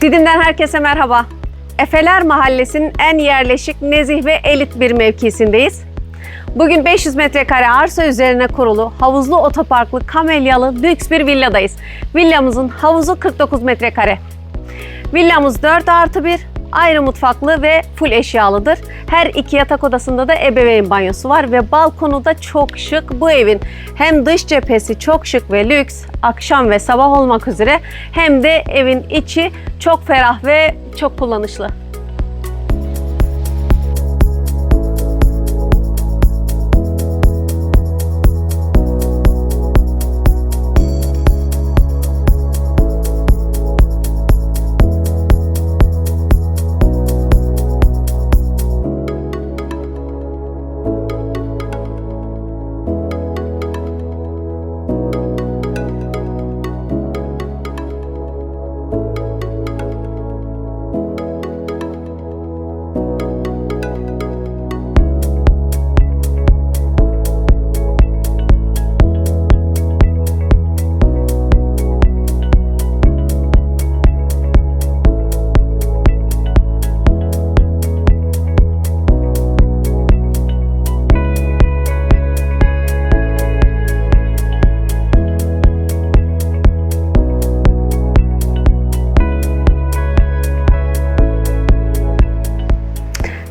Didim'den herkese merhaba. Efeler Mahallesi'nin en yerleşik, nezih ve elit bir mevkisindeyiz. Bugün 500 metrekare arsa üzerine kurulu, havuzlu otoparklı, kamelyalı, lüks bir villadayız. Villamızın havuzu 49 metrekare. Villamız 4 artı 1, ayrı mutfaklı ve full eşyalıdır. Her iki yatak odasında da ebeveyn banyosu var ve balkonu da çok şık. Bu evin hem dış cephesi çok şık ve lüks, akşam ve sabah olmak üzere hem de evin içi çok ferah ve çok kullanışlı.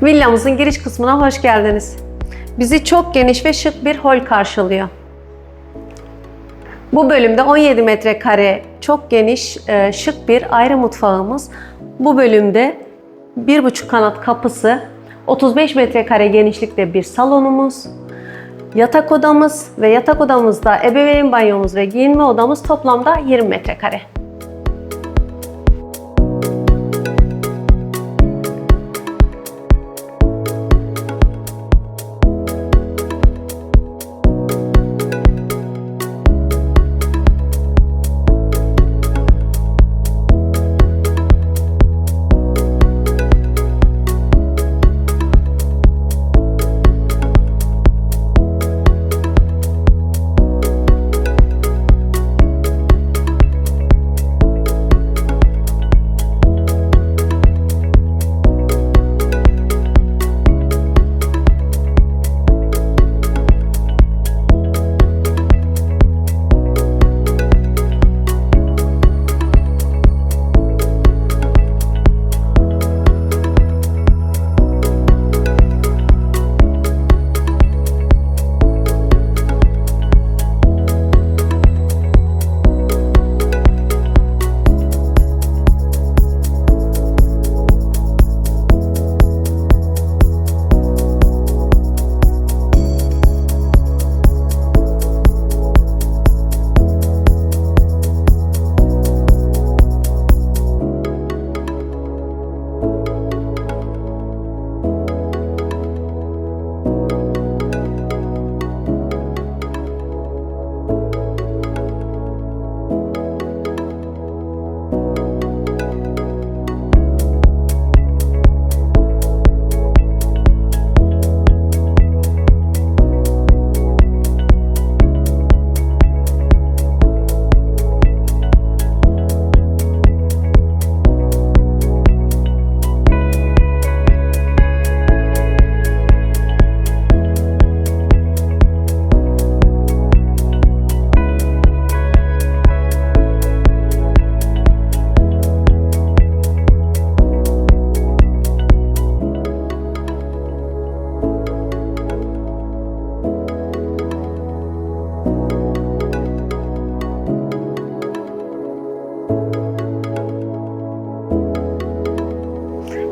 Villamızın giriş kısmına hoş geldiniz. Bizi çok geniş ve şık bir hol karşılıyor. Bu bölümde 17 metrekare çok geniş, e, şık bir ayrı mutfağımız. Bu bölümde 1,5 kanat kapısı, 35 metrekare genişlikte bir salonumuz, yatak odamız ve yatak odamızda ebeveyn banyomuz ve giyinme odamız toplamda 20 metrekare.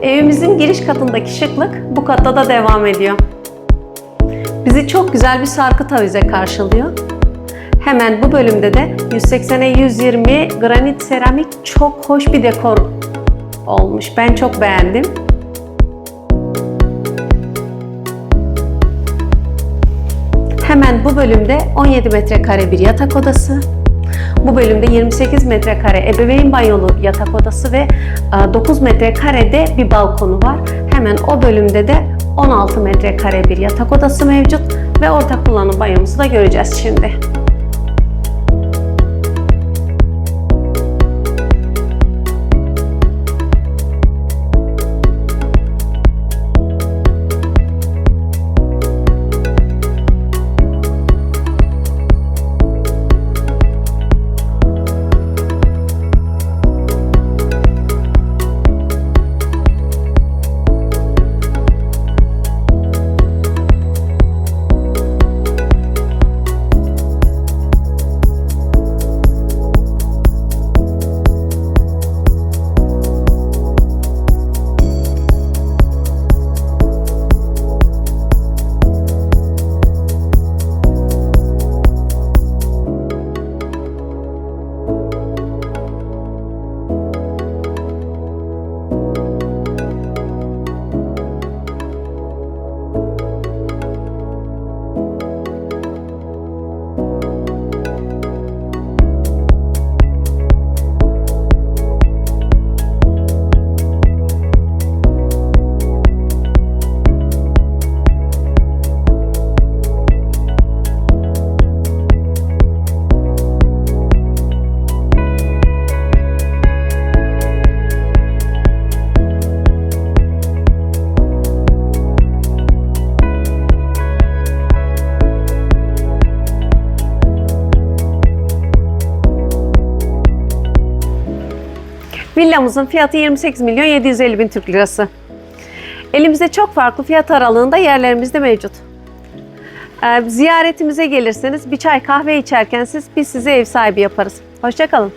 Evimizin giriş katındaki şıklık bu katta da devam ediyor. Bizi çok güzel bir sarkıt avize karşılıyor. Hemen bu bölümde de 180'e 120 granit seramik çok hoş bir dekor olmuş. Ben çok beğendim. Hemen bu bölümde 17 metrekare bir yatak odası, bu bölümde 28 metrekare ebeveyn banyolu yatak odası ve 9 metrekarede bir balkonu var. Hemen o bölümde de 16 metrekare bir yatak odası mevcut ve ortak kullanım banyomuzu da göreceğiz şimdi. Villamızın fiyatı 28 milyon 750 bin Türk lirası. Elimizde çok farklı fiyat aralığında yerlerimiz de mevcut. Ee, ziyaretimize gelirseniz bir çay kahve içerken siz biz size ev sahibi yaparız. Hoşçakalın.